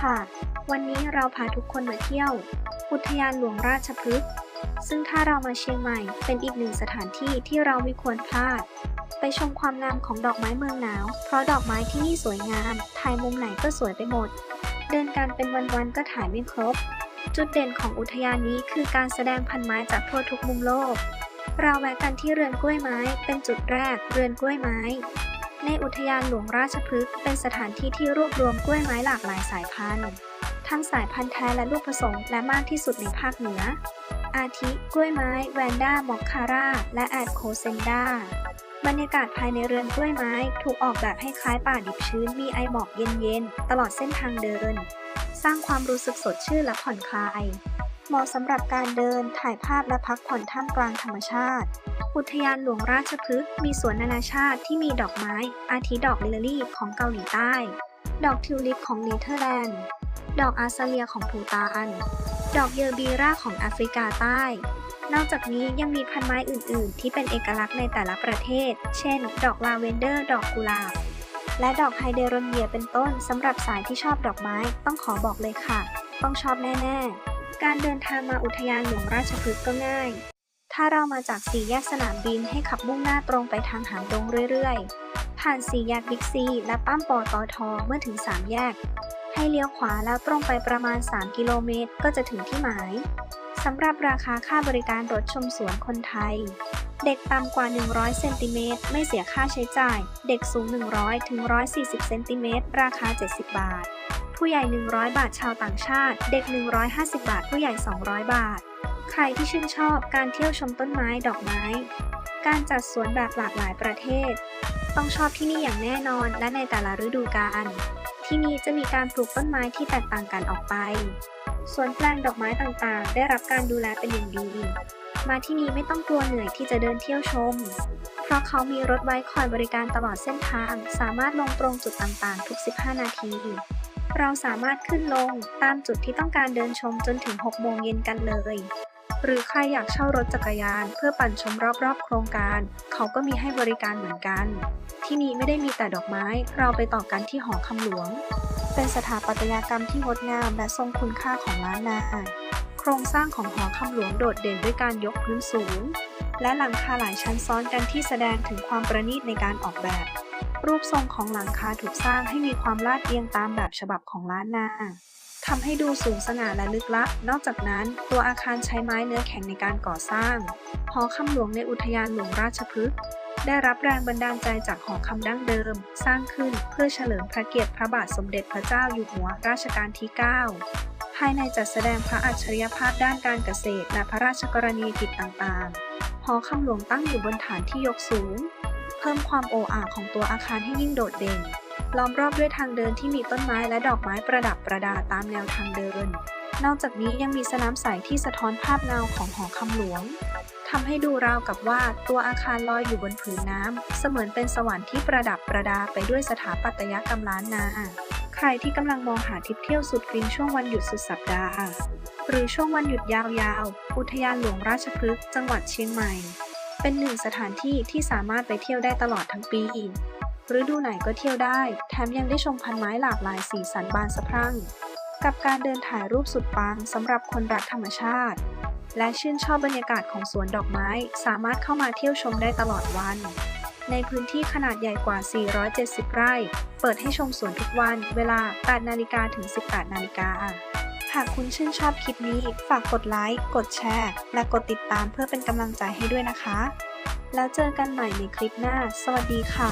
ค่ะ วันนี้เราพาทุกคนมาเที่ยว อุทยานหลวงราชพฤกษ์ ซึ่งถ้าเรามาเชียงใหม่ เป็นอีกหนึ่งสถานที่ที่เราไม่ควรพลาด ไปชมความงามของดอกไม้เมืองหนาว เพราะดอกไม้ที่นี่สวยงาม ถ่ายมุมไหนก็สวยไปหมด เดินการเป็นวันๆก็ถ่ายไม่ครบ จุดเด่นของอุทยานนี้คือการแสดงพันไม้จากทั่วทุกมุมโลก เราแวะกันที่เรือนกล้วยไม้ เป็นจุดแรก เรือนกล้วยไม้ ในอุทยานหลวงราชพฤกษ์เป็นสถานที่ที่รวบรวมกล้วยไม้หลากหลายสายพันธุ์ ทั้งสายพันธุ์แท้และลูกผสมและมากที่สุดในภาคเหนือ อาทิ กล้วยไม้แวนด้ามอคคาร่า และแอดโคเซนดาบรรยากาศภายในเรือนกล้วยไม้ถูกออกแบบให้คล้ายป่าดิบชื้นมีไอหมอกเย็นๆ ตลอดเส้นทางเดิน สร้างความรู้สึกสดชื่นและผ่อนคลาย เหมาะสำหรับการเดินถ่ายภาพและพักผ่อนท่ามกลางธรรมชาติ อุทยานหลวงราชพฤกษ์มีสวนนานาชาติที่มีดอกไม้ อาทิดอกลิลลี่ของเกาหลีใต้ ดอกทิวลิปของเนเธอร์แลนด์ ดอกอาซาเลียของภูตาน ดอกเยอร์บีราของแอฟริกาใต้ นอกจากนี้ยังมีพันไม้อื่น ๆ ที่เป็นเอกลักษณ์ในแต่ละประเทศ เช่น ดอกลาเวนเดอร์ ดอกกุหลาบ และดอกไฮเดรเนียเป็นต้นสำหรับสายที่ชอบดอกไม้ต้องขอบอกเลยค่ะ ต้องชอบแน่ ๆ การเดินทางมาอุทยานหลวงราชพฤกษ์ก็ง่าย ถ้าเรามาจากสี่แยกสนามบินให้ขับมุ่งหน้าตรงไปทางหางดงเรื่อยๆ ผ่านสี่แยกบิ๊กซีและปั๊มปอตอทอเมื่อถึงสามแยก ให้เลี้ยวขวาแล้วตรงไปประมาณ 3 กิโลเมตรก็จะถึงที่หมายสำหรับราคาค่าบริการรถชมสวนคนไทย เด็กต่ำกว่า 100 เซนติเมตรไม่เสียค่าใช้จ่าย เด็กสูง 100 ถึง 140 เซนติเมตรราคา 70 บาท ผู้ใหญ่ 100 บาทชาวต่างชาติ เด็ก 150 บาท ผู้ใหญ่ 200 บาท ใครที่ชื่นชอบการเที่ยวชมต้นไม้ดอกไม้ การจัดสวนแบบหลากหลายประเทศ ต้องชอบที่นี่อย่างแน่นอนและในแต่ละฤดูกาลที่นี่จะมีการปลูกต้นไม้ที่แตกต่างกันออกไปสวนแปลงดอกไม้ต่างๆ ได้รับการดูแลเป็นอย่างดี มาที่นี่ไม่ต้องกลัวเหนื่อยที่จะเดินเที่ยวชม เพราะเขามีรถไว้คอยบริการตลอดเส้นทาง สามารถลงตรงจุดต่างๆ ทุก 15 นาที เราสามารถขึ้นลงตามจุดที่ต้องการเดินชมจนถึง 6 โมงเย็นกันเลย หรือใครอยากเช่ารถจักรยาน เพื่อปั่นชมรอบๆ โครงการ เขาก็มีให้บริการเหมือนกัน ที่นี่ไม่ได้มีแต่ดอกไม้ เราไปต่อกันที่หอคำหลวง เป็นสถาปัตยกรรมที่งดงามและทรงคุณค่าของล้านนาโครงสร้างของหอคำหลวงโดดเด่นด้วยการยกพื้นสูง และหลังคาหลายชั้นซ้อนกันที่แสดงถึงความประณีตในการออกแบบ รูปทรงของหลังคาถูกสร้างให้มีความลาดเอียงตามแบบฉบับของล้านนา ทำให้ดูสูงสง่าและลึกลับ นอกจากนั้น ตัวอาคารใช้ไม้เนื้อแข็งในการก่อสร้าง หอคำหลวงในอุทยานหลวงราชพฤกษ์ได้รับแรงบันดาลใจจากหอคำดั้งเดิม สร้างขึ้นเพื่อเฉลิมพระเกียรติพระบาทสมเด็จพระเจ้าอยู่หัวรัชกาลที่ 9 ภายในจัดแสดงพระอัจฉริยภาพด้านการเกษตร และพระราชกรณียกิจต่างๆ หอคำหลวงตั้งอยู่บนฐานที่ยกสูง เพิ่มความโอ้อาของตัวอาคารให้ยิ่งโดดเด่น ล้อมรอบด้วยทางเดินที่มีต้นไม้และดอกไม้ประดับประดาตามแนวทางเดิน นอกจากนี้ยังมีสนามใสที่สะท้อนภาพเงาของหอคำหลวงทำให้ดูราวกับว่าตัวอาคารลอยอยู่บนผืนน้ำเสมือนเป็นสวรรค์ที่ประดับประดาไปด้วยสถาปัตยกรรมล้านนา ใครที่กำลังมองหาทริปเที่ยวสุดฟินช่วงวันหยุดสุดสัปดาห์ หรือช่วงวันหยุดยาวๆ อุทยานหลวงราชพฤกษ์จังหวัดเชียงใหม่ เป็นหนึ่งสถานที่ที่สามารถไปเที่ยวได้ตลอดทั้งปี ฤดูไหนก็เที่ยวได้ แถมยังได้ชมพันไม้หลากหลายสีสันบานสะพรั่ง กับการเดินถ่ายรูปสุดปังสำหรับคนรักธรรมชาติ และชื่นชอบบรรยากาศของสวนดอกไม้ สามารถเข้ามาเที่ยวชมได้ตลอดวัน ในพื้นที่ขนาดใหญ่กว่า 470 ไร่ เปิดให้ชมสวนทุกวัน เวลา 8 นาฬิกาถึง 18 นาฬิกาหากคุณชื่นชอบคลิปนี้ ฝากกดไลค์ กดแชร์ และกดติดตามเพื่อเป็นกำลังใจให้ด้วยนะคะ แล้วเจอกันใหม่ในคลิปหน้า สวัสดีค่ะ